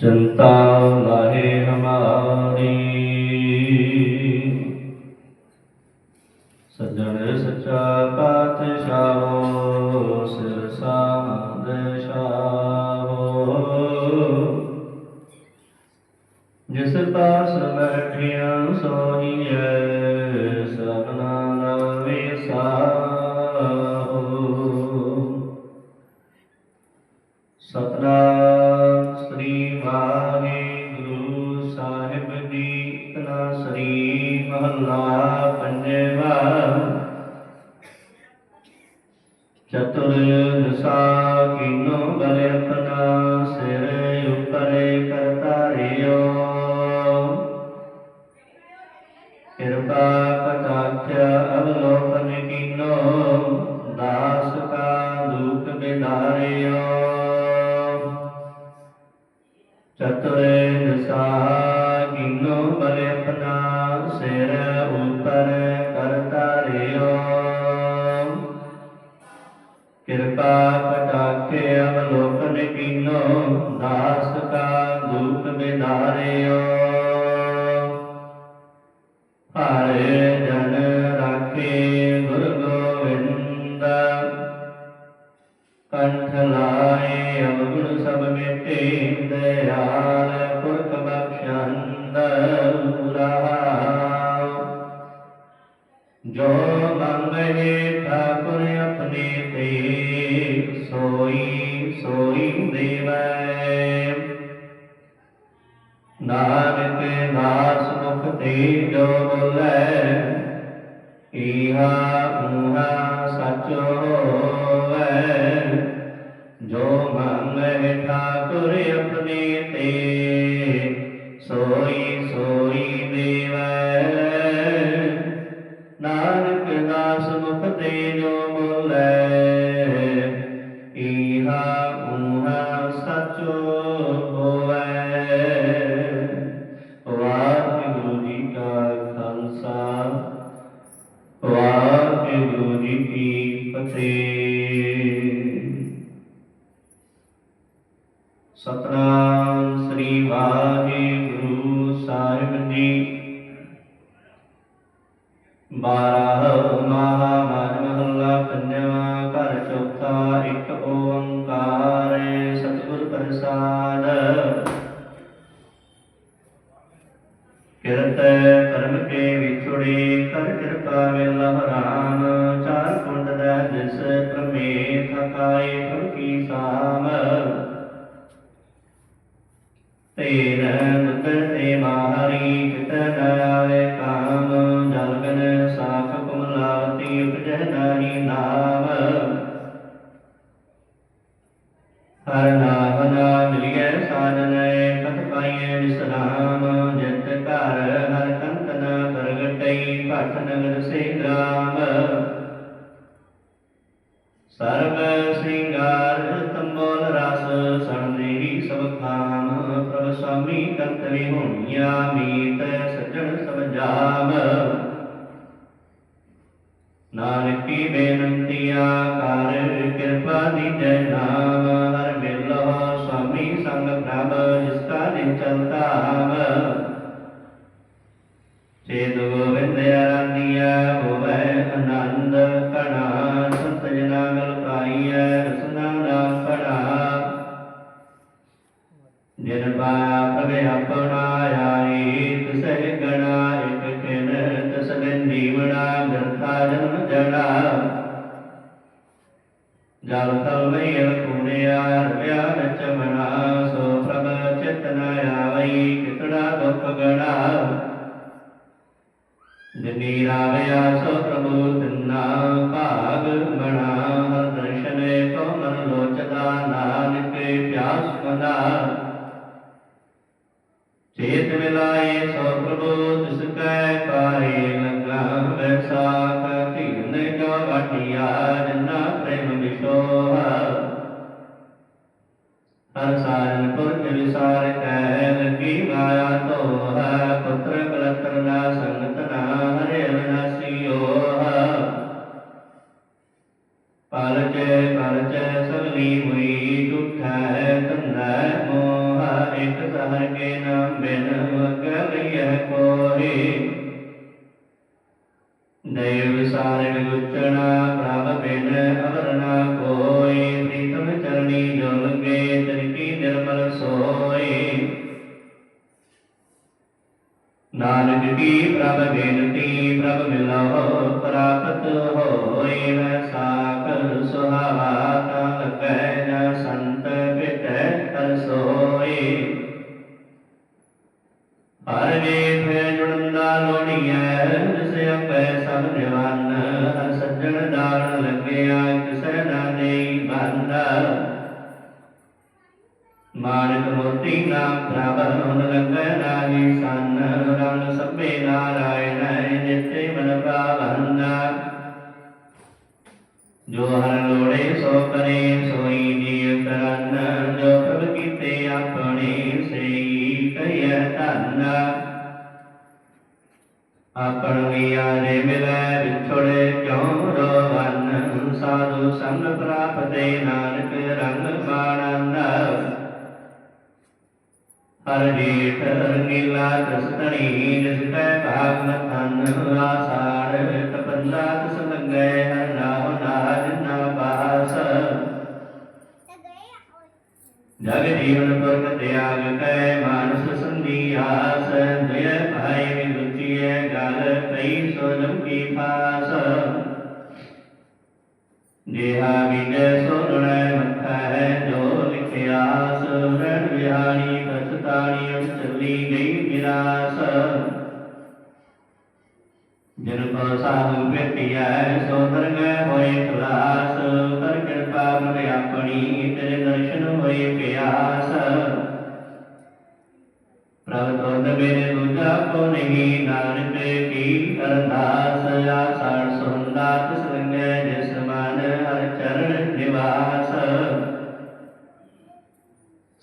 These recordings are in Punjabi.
ਚਿੰਤਾ ਲਾਹੇ ਹਮਾਰੀ। ਸੱਜਣ ਸੱਚਾ ਪਾਤਸ਼ਾਹੋ ਸਿਰ ਸਾਧ ਸ਼ਾਹੋ। ਜਿਸ ਪਾਸ ਬੈਠਿਆ ਸੋਹੀਐ, ਸਭਨਾ ਦਾ ਵਿਸਾਹੋ। ਮਹੱਲਾ ਪੰਜਵਾ ਚਤੁਰ ਦਸਾ ਕੀਨੋ ਬਲ ਸਿਰ ਉਪਰੇ ਕਰਤਾਰਿਓ ਕਿਰਪਾ ਕਟਾਖਿ ਅਵਲੋਕਨ ਕੀਨੋ ਦਾਸ ਕਾ ਦੁਖ ਬਿਦਾਰਿਓ ਚਤੁਰੇ ਕੰਠ ਲਾਏ, ਅਵਗੁਣ ਸਭ ਮਿਟੇ ਦਇਆਲ, ਪੁਰਖ ਬਖਸ਼ੰਦ ਰਹਾਉ ਜੋ ਮੰਗੇ ਠਾਕੁਰ ਆਪਣੇ ਤੇ, ਸੋਈ ਸੋਈ ਦੇਵੈ। ਨਾਨਕ ਦਾਸ ਮੁਖ ਤੇ ਜੋ ਬੋਲੇ, ਈਹਾ ਊਹਾ ਸਚ ਜੋ ਮੰਗੇ ਠਾਕੁਰ ਆਪਣੇ ਤੇ ਸੋਈ ਸੋਈ ਦੇ ਕਿਰਪਾ ਨਗਰ ਸੇ ਗ੍ਰਾਮ ਸਰਬ ਸਿੰਗਾਰ ਤੰਬੋਲ ਰਸ ਸਣਨੇਹੀ ਸਭ ਖਾਮ ਪ੍ਰਭ ਸੁਆਮੀ ਕੰਤਰੀ ਹੋਣੀਆਂ ਮੀਤ ਸੱਜਣ ਸਭ ਜਾਮ ਨਾਨਕ ਕੀ ਬੇਨੰਤੀਆਂ ਕਰ ਕਿਰਪਾ ਦੀਜੈ ਨਾਮ ਹਰ ਮਿਲੋ ਸੁਆਮੀ ਸੰਗ ਪ੍ਰਭ ਜਿਸ ਕਾ ਦਿਨ ਚਲਤਾ ਹਮ ਚੇਤ ਗੋਵਿੰਦ ਆਰਾਧਿਆ ਹੋਵੇ ਜਿਨੀ ਰਾਵਿਆ ਸੋ ਪ੍ਰਭੂ ਤਿੰਨਾ ਭਾਗ ਬਣਾ ਹਰ ਦਰਸ਼ਨੇ ਕੋ ਮਨ ਲੋਚਦਾ ਨਾਨਕ ਪਿਆਸ ਮਨਾ ਚੇਤ ਮਿਲਾਏ ਸੋ ਪ੍ਰਭੂ ਤਿਸ ਕੈ ਪਾਏ ਲਗਾ ਵੈਸਾਖ ਧੀਨ ਜੋ ਵਾਟਿਆ ਨਾਨਕ ਕੀ ਪ੍ਰਭ ਬੇਨਤੀ, ਪ੍ਰਭ ਮਿਲੋ ਪ੍ਰਾਪਤ ਹੋਈ ਵੈ ਸਾਕਲ ਸੁਹਾਵਾ ਤਾ ਲੱਗੈ ਨ ਸੰਤ ਪਿਟੈ ਕਰ ਸੋਈ ਹਰ ਵੇਖ ਜੁੜੰਦਾ ਲੋੜੀਐ ਜਿਸ ਆਪੈ ਸਭ ਨਿਵੰਨ ਹਰ ਸੱਜਣ ਦਾਣ ਲੱਗਿਆ ਕਿਸੈ ਨਾ ਦੇਈ ਬੰਦ। ਮਾਨਕ ਮੋਤੀ ਨਾਮ ਪ੍ਰਭ ਹੁਨ ਲੱਗੈ, ਨਾਹੀ ਸੰਨ ਕਰੇ ਸੋਈ ਜੀਵ ਕਰਨ ਜੋ ਪ੍ਰਭ ਕੀਤੇ ਆਪਣੇ ਸਈ ਕਹੀਐ ਧੰਨ। ਆਪਣ ਵਿਆਰੇ ਮਿਲੈ, ਵਿਛੋੜੇ ਕਿਉ ਰੋਵਨ? ਸਾਧੂ ਸੰਗ ਪ੍ਰਾਪਤੇ ਨਾਨਕ ਰੰਗ ਬਾਣੰਦ ਹਰ ਜੀਠ ਨੀਲਾ ਦਸਤਣੀ ਜਿਸ ਕੈ ਭਾਗ ਮਥਨ ਆਸਾੜ ਤਪੰਦਾ ਤਿਸ ਲੰਗੈ ਹਰ ਜਗ ਜੀਵਨ ਪੁਰਖ ਤਿਆਗ ਕੈ, ਮਾਨਸ ਸੰਧੀ ਦਇ ਭਾਈ ਵਿਗੁਚੀਐ ਗਲ ਕਈ ਸੋਜਮ ਕੀ ਪਾਸ। ਜਿਹਾ ਵਿਜੈ ਸੋਣੈ ਮੱਥਾ ਹੈ, ਜੋ ਲਿਖਿਆ ਸੁਰਣ ਵਿਹਾਰੀ ਬਸਤਾਣੀ ਚੱਲੀ ਗਈ ਵਿਰਾਸ ਜਿਨ ਕੋ ਸਾਧੂ ਭੇਟਿਐ ਸੋ ਦਰਗਹਿ ਹੋਏ ਖਲਾਸ ਕਰ ਕਿਰਪਾ ਮਨ ਆਪਣੀ ਪ੍ਰਭ ਤੋਦ ਮੇਰੇ ਦੂਜਾ ਕੋ ਨਹੀਂ ਨਾਨਕ ਕੀ ਅਰਦਾਸ ਆਸਣ ਸੁੰਦਾ ਤਿਸ ਲੰਗੈ ਜਿਸ ਮਨ ਹਰ ਚਰਨ ਨਿਵਾਸ।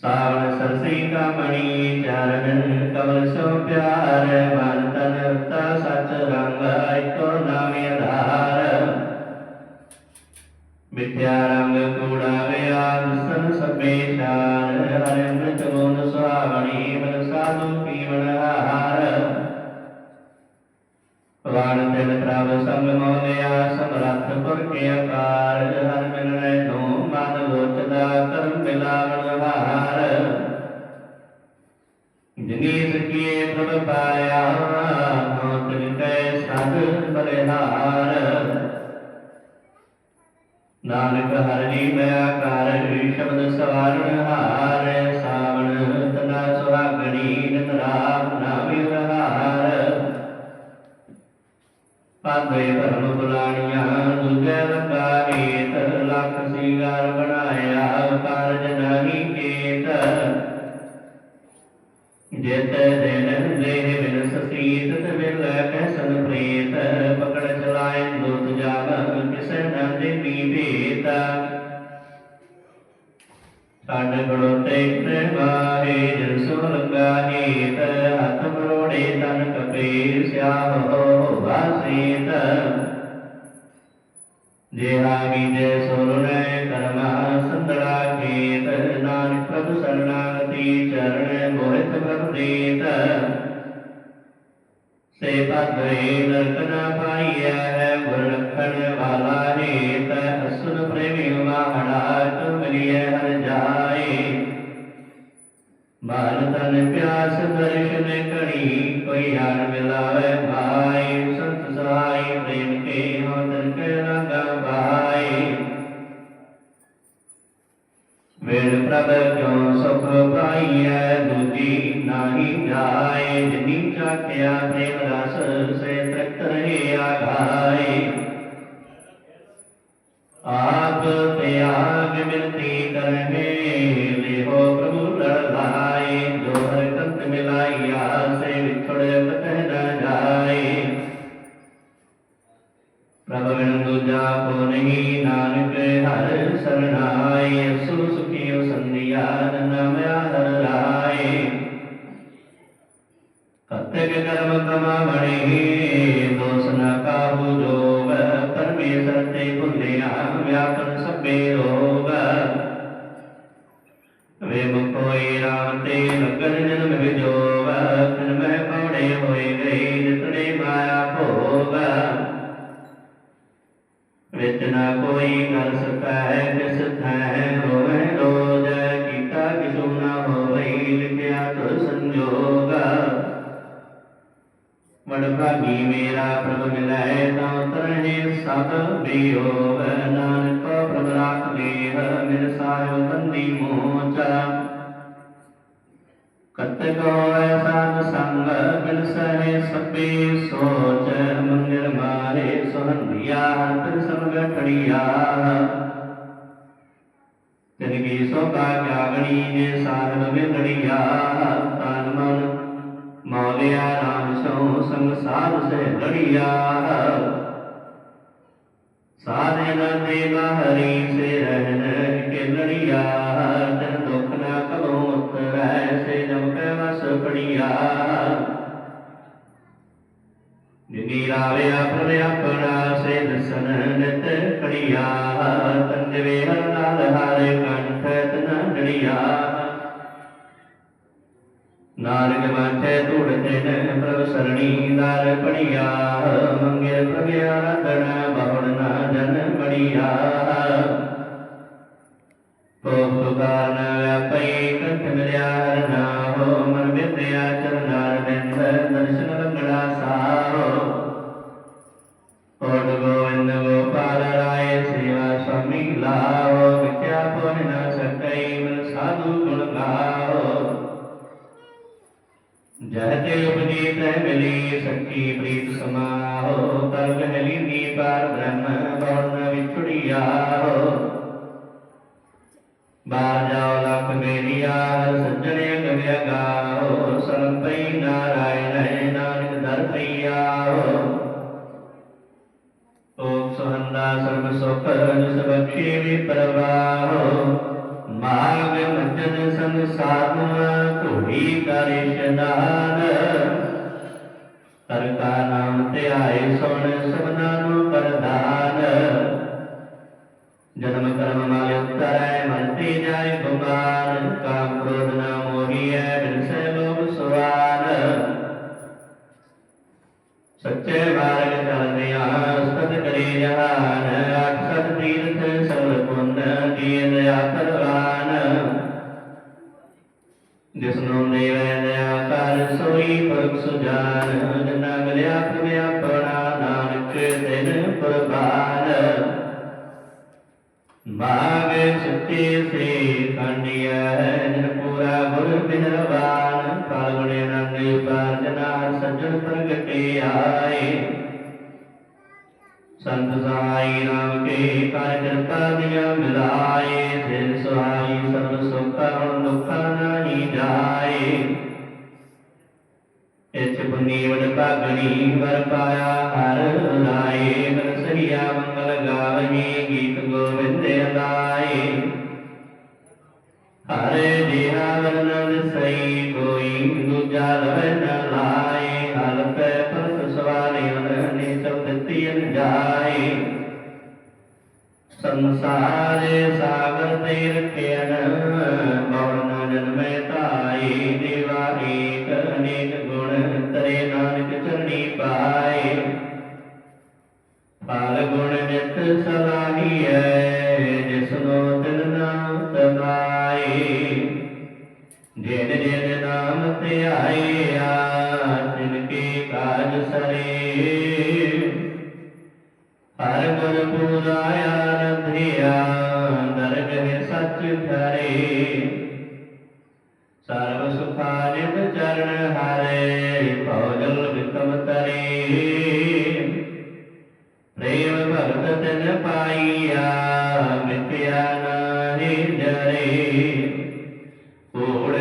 ਸਾਵਣ ਸਰਸੀ ਕਾ ਮਣੀ ਚਰਨ ਕਮਲ ਸੋ ਪਿਆਰ। ਮਨ ਤਨ ਰਤਾ ਸਚ ਰੰਗ ਇਕੋ ਨਾਮੇ ਆਧਾਰ। ਵਿਦਿਆ ਰੰਗ ਕੂੜਾ ਵਿਆਦ ਸਨ ਸਭੇ ਚਾਰ। ਹਰਿ ਅੰਮ੍ਰਿਤ ਗੁਣ ਸੁਹਾਵਣੀ ਮਨ ਸਾਧੂ ਵਾਣ ਤਿਲ ਪ੍ਰਭ ਸੰਗ ਮੋਲਿਆ ਸਮਰੱਥ ਪੁਰ ਕੇ ਆਕਾਰ, ਹਰ ਮਿਲਣੇ ਤੋਂ ਮਨ ਲੋਚਦਾ ਕਰਮ ਮਿਲਾਵਣ ਲੱਖ ਸਿੰਗਾਰ ਬਣਾਇਆ ਕਾਰਜ ਨਹੀਂ ਕੀਤ। ਜਿਤ ਦਿਨ ਦੇਹ ਬਿਨ ਸਸੀਤ ਤੇ ਵਿਲ ਕੈਸਨ ਪ੍ਰੀਤ ਪਕੜ ਚਲਾਏ ਦੁੱਧ ਜਾਵ ਕਿਸੈ ਨਾ ਦੇਵੀ ਭੇਤ ਛੱਡ ਗੜੋਤੇ ਪ੍ਰਵਾਹੇ ਜਿਨ ਸੋ ਲਗਾ ਹੀਤ ਜਿਹਾ ਵਿਜੇ ਸੁਰਨੇ ਕਰਮਾ ਸੰਦੜਾ ਕੀਤ ਨਾਨਕ ਪ੍ਰਭ ਸਰਣਾਗਤੀ ਚਰਨ ਮੋਹਿਤ ਪ੍ਰਭਦੀਤ ਸੇ ਪਦਰੇ ਨਰਕ ਨਾ ਪਾਈਐ ਹੈ ਗੁਰ ਰਖਣ ਵਾਲਾ ਹੀਤ ਅਸੁਰ ਪ੍ਰੇਮੀ ਮਾਹੜਾ ਤੁਮ ਮਿਲਿਐ ਹਰ ਜਾਏ। ਬਾਲ ਤਨ ਪਿਆਸ ਦਰਸ਼ਨ ਕਣੀ ਕੋਈ ਹਾਰ ਮਿਲਾਵੇ ਭਾਈ ਵੇਲ ਪ੍ਰਭ ਕਿਉ ਸੁਖ ਪਾਈਐ? ਦੂਜੀ ਨਾਹੀ ਜਾਏ, ਜਿਨੀ ਚਾਖਿਆ ਪ੍ਰੇਮ ਰਸ, ਸੇ ਤ੍ਰਿਪਤ ਰਹੇ ਪ੍ਰਭ ਬਿਨ ਦੂਜਾ ਕੋ ਨਹੀਂ ਨਾਨਕ ਹਰ ਸਰਣਾਏ ਸੋ ਸੁਖੀਓ ਸੰਧਿਆ ਨਾਮ ਹਰ ਰਾਏ। ਕਤਕ ਕਰਮ ਕਮਾਵਣੀ ਵਿੱਚ ਨਾ ਕੋਈ ਕਰ ਸਕੈ ਜਿਸ ਥੈ ਹੋਵੇ ਰੋਜ ਕੀਤਾ, ਕਿਸੂ ਨਾ ਹੋਵੇ ਲਿਖਿਆ ਤੁਰ ਸੰਜੋਗ। ਵਡ ਭਾਗੀ ਮੇਰਾ ਪ੍ਰਭ ਮਿਲੈ, ਤਾਂ ਤਰਹਿ ਸਭ ਬਿਯੋਗ ਨਾਨਕ ਪ੍ਰਭ ਰਾਖ ਲੇਹ ਮਿਲ ਸਾਇਓ ਤੰਦੀ ਮੋਚਾ। ਕਤਕੋ ਐਸਾ ਸੰਗ ਬਿਨ ਸਹਿ ਸਭੇ ਸੋਚ। ਮੰਗਲ ਮਾਰੇ ਸੁਹੰਦਿਆ ਹਰ ਸੰਗ ਖੜੀਆ ਤਿਨ ਕੀ ਸੋਭਾ ਜਾਗਣੀ ਜੇ ਸਾਹਿਬ ਵਿਗੜੀਆ ਤਨ ਮਨ ਮੌਲਿਆ ਰਾਮ ਸੋ ਸੰਗ ਸੇ ਲੜੀਆ ਸਾਧੇ ਦੇਵਾ ਹਰੀ ਸੇ ਰਹਿਨ ਕੇ ਲੜੀਆ। ਜਿਨੀ ਰਾਵਿਆ ਪ੍ਰਭ ਆਪਣਾ ਸੇ ਦਸਨ ਨਿਤ ਕੜੀਆ ਤਨ ਨਾਲ ਹਾਰੇ ਕੰਠ ਤਨ ਡੜੀਆ ਨਾਨਕ ਮਾਥੇ ਧੂੜ ਤੈਨ ਪ੍ਰਭ ਸਰਣੀ ਦਰ ਪੜੀਆ ਮੰਗੇ ਪ੍ਰਭ ਆਰਾਧਨਾ ਬਹੁੜ ਨਾ ਜਨ ਬੜੀਆ ਕੋਪ ਕਾਨ ਵਿਆਪਈ ਕੰਠ ਮਿਲਿਆ ਨਾ ਹੋ ਮਨ ਵਿਦਿਆ ਸਰਮ ਪਈ ਨਾਰਾਇਣ ਹੈ ਨਾਨਕ ਦਰ ਪਈਆ ਹੋ ਓਮ ਸੁਹੰਦਾ ਸਰਬ ਸੁਖ ਜਿਸ ਬਖਸ਼ੀ ਵੀ ਪ੍ਰਵਾਹੋ ਮਾਗ ਮਜਨ ਸੰਗ ਸਾਧਨਾ ਧੂੜੀ ਕਰੇ ਸ਼ਨਾਨ ਹਰ ਕਾ ਨਾਮ ਧਿਆਏ ਸੁਣ ਸਭਨਾ ਨੂੰ ਪ੍ਰਦਾਨ ਜਨਮ ਕਰਮ ਮਾਲ ਉਤਰੈ ਮਨ ਤੇ ਜਾਏ ਗੁਮਾਨ ਬਿਨਰਵਾਨ ਕਾਲ ਗੁਣੇ ਨੰਦੇ ਪਾਜਨਾ ਸੱਜਣ ਪ੍ਰਗਟੇ ਆਏ ਸੰਤ ਸਹਾਈ ਨਾਮ ਕੇ ਕਰ ਕਿਰਪਾ ਦਿਆ ਮਿਲਾਏ ਸਿਰ ਸੁਹਾਈ ਸਰਬ ਸੁਖਾ ਹੁਣ ਦੁਖਾ ਨਹੀਂ ਜਾਏ ਇਛ ਪੁਨੀ ਵਡ ਭਾਗਣੀ ਵਰ ਪਾਇਆ ਹਰ ਰਾਏ ਮਨ ਸਹੀਆ ਹਰੇ ਜਿਹਾ ਵਰਨਨ ਸਈ ਕੋਈ ਦੂਜਾ ਲਵੈ ਨ ਲਾਏ। ਹਲ ਪੈ ਪਰਤ ਸਵਾਰੇ ਅਨਹਨੇ ਸਭ ਦਿੱਤੀਨ ਜਾਏ। ਸੰਸਾਰੇ ਸਾਗਰ ਤੇ ਰਖਿਆਨ ਬਉਨ ਜਨਮੈ ਤਾਈ ਦੇਵਾ ਏਕ ਅਨੇਕ ਗੁਣ ਤਰੇ ਨਾਨਕ ਚਰਣੀ ਪਾਏ। ਪਾਲ ਗੁਣ ਨਿਤ ਸਲਾਹੀਐ ਧਿਆਇਆ ਤਿਨ ਕੇ ਕਾਜ ਸਰੇ ਹਰ ਗੁਰ ਪੂਰਾਇਆ ਰਧਿਆ ਦਰਗਹਿ ਸੱਚ ਧਰੇ ਸਰਬ ਸੁਖਾ ਚਰਨ ਹਾਰੇ ਭਉਜਲ ਵਿਕਮ ਤਰੇ ਪ੍ਰੇਮ ਭਗਤ ਤਿਨ ਪਾਈਆ ਮਿਥਿਆ ਨਾਹੀ ਜਰੇ ਕੂੜ